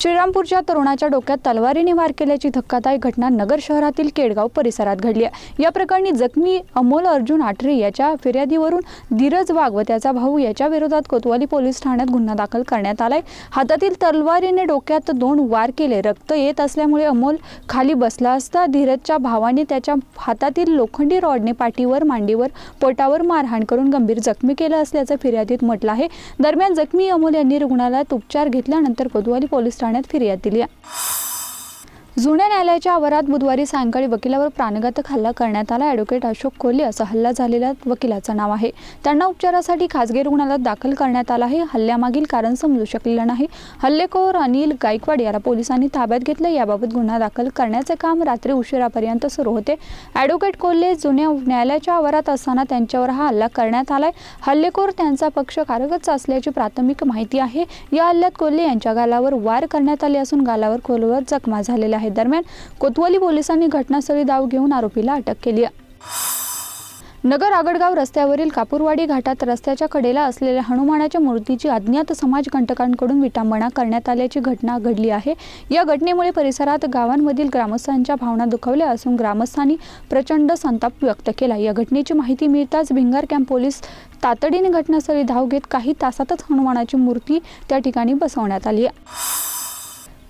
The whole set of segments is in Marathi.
श्रीरामपूरच्या तरुणाच्या डोक्यात तलवारीने वार केल्याची धक्कादायक घटना नगर शहरातील केडगाव परिसरात घडली आहे. या प्रकरणी जखमी अमोल अर्जुन आठरे याच्या फिर्यादीवरून धीरज वाघ व त्याचा भाऊ याच्या विरोधात कोतवाली पोलीस ठाण्यात गुन्हा दाखल करण्यात आलाय. हातातील तलवारीने डोक्यात दोन वार केले. रक्त येत असल्यामुळे अमोल खाली बसला असता धीरजच्या भावाने त्याच्या हातातील लोखंडी रॉडने पाठीवर मांडीवर पोटावर मारहाण करून गंभीर जखमी केलं असल्याचं फिर्यादीत म्हटलं आहे. दरम्यान जखमी अमोल यांनी रुग्णालयात उपचार घेतल्यानंतर कोतवाली पोलीस ठाण्यात फिर्याद दिली जुन्या न्यायालयाच्या आवारात बुधवारी सायंकाळी वकिलावर प्राणघातक हल्ला करण्यात आला. ॲडव्होकेट अशोक कोहली असं हल्ला झालेल्या वकिलाचं नाव आहे. त्यांना उपचारासाठी खासगी रुग्णालयात दाखल करण्यात आलं आहे. हल्ल्यामागील कारण समजू शकलेलं नाही. हल्लेखोर अनिल गायकवाड याला पोलिसांनी ताब्यात घेतलं. याबाबत गुन्हा दाखल करण्याचे काम रात्री उशिरापर्यंत सुरू होते. ॲडव्होकेट कोल्हे जुन्या न्यायालयाच्या आवारात असताना त्यांच्यावर हा हल्ला करण्यात आलाय. हल्लेखोर त्यांचा पक्ष कारगतचा असल्याची प्राथमिक माहिती आहे. या हल्ल्यात कोल्हे यांच्या गालावर वार करण्यात आले असून गालावर खोलवर जखमा झालेल्या आहेत. दरम्यान कोतवाली पोलिसांनी घटनास्थळी धाव घेऊन आरोपीला अटक केली आहे. नगर आगडगाव रस्त्यावरील कापूरवाडी घाटात रस्त्याच्या कडेला असलेल्या हनुमानाच्या मूर्तीची अज्ञात समाजकंटकांकडून विटंबना करण्यात आल्याची घटना घडली आहे. या घटनेमुळे परिसरात गावांमधील ग्रामस्थांच्या भावना दुखावल्या असून ग्रामस्थांनी प्रचंड संताप व्यक्त केला. या घटनेची माहिती मिळताच भिंगार कॅम्प पोलीस तातडीने घटनास्थळी धाव घेत काही तासातच हनुमानाची मूर्ती त्या ठिकाणी बसवण्यात आली आहे.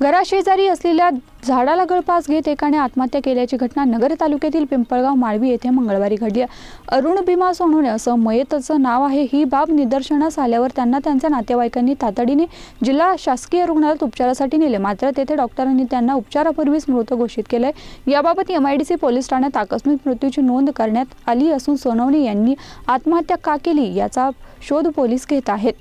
घराशेजारी असलेल्या झाडाला गळपास घेत एकाने आत्महत्या केल्याची घटना नगर तालुक्यातील पिंपळगाव माळवी येथे मंगळवारी घडली आहे. अरुण भीमा सोनवणे असं मयतचं नाव आहे. ही बाब निदर्शनास आल्यावर त्यांना त्यांच्या नातेवाईकांनी तातडीने जिल्हा शासकीय रुग्णालयात उपचारासाठी नेले. मात्र तेथे डॉक्टरांनी त्यांना उपचारापूर्वीच मृत घोषित केलंय. याबाबत एमआयडीसी पोलीस ठाण्यात आकस्मिक मृत्यूची नोंद करण्यात आली असून सोनवणे यांनी आत्महत्या का केली याचा शोध पोलीस घेत आहेत.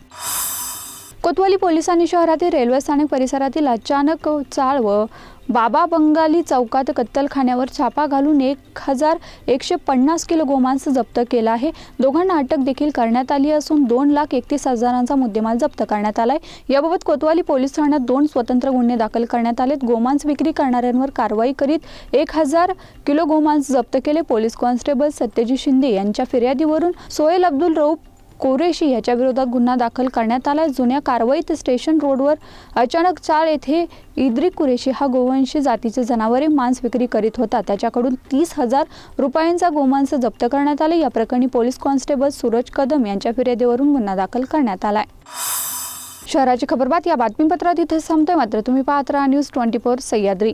कोतवाली पोलिसांनी शहरातील रेल्वे स्थानक परिसरातील अचानक चाळ व बाबा बंगाली चौकात कत्तलखान्यावर छापा घालून एक हजार एकशे पन्नास किलो गोमांस जप्त केला आहे. दोघांना अटक देखील करण्यात आली असून दोन लाख एकतीस हजारांचा मुद्देमाल जप्त करण्यात आलाय. याबाबत कोतवाली पोलीस ठाण्यात दोन स्वतंत्र गुन्हे दाखल करण्यात आलेत. गोमांस विक्री करणाऱ्यांवर कारवाई करीत एक हजार किलो गोमांस जप्त केले. पोलीस कॉन्स्टेबल सत्यजित शिंदे यांच्या फिर्यादीवरून सोहेल अब्दुल रऊफ कोरेशी याच्या विरोधात गुन्हा दाखल करण्यात आला. जुन्या कारवाईत स्टेशन रोडवर अचानक चाळ येथे इद्रिक कुरेशी हा गोवंशी जातीचे जनावरे मांस विक्री करीत होता. त्याच्याकडून तीस हजार रुपयांचा गोमांस जप्त करण्यात आले. या प्रकरणी पोलीस कॉन्स्टेबल सूरज कदम यांच्या फिर्यादीवरून गुन्हा दाखल करण्यात आलाय. शहराची खबरबात या बातमीपत्रात इथे संपते मात्र तुम्ही पाहत राहा न्यूज ट्वेंटी फोर सह्याद्री.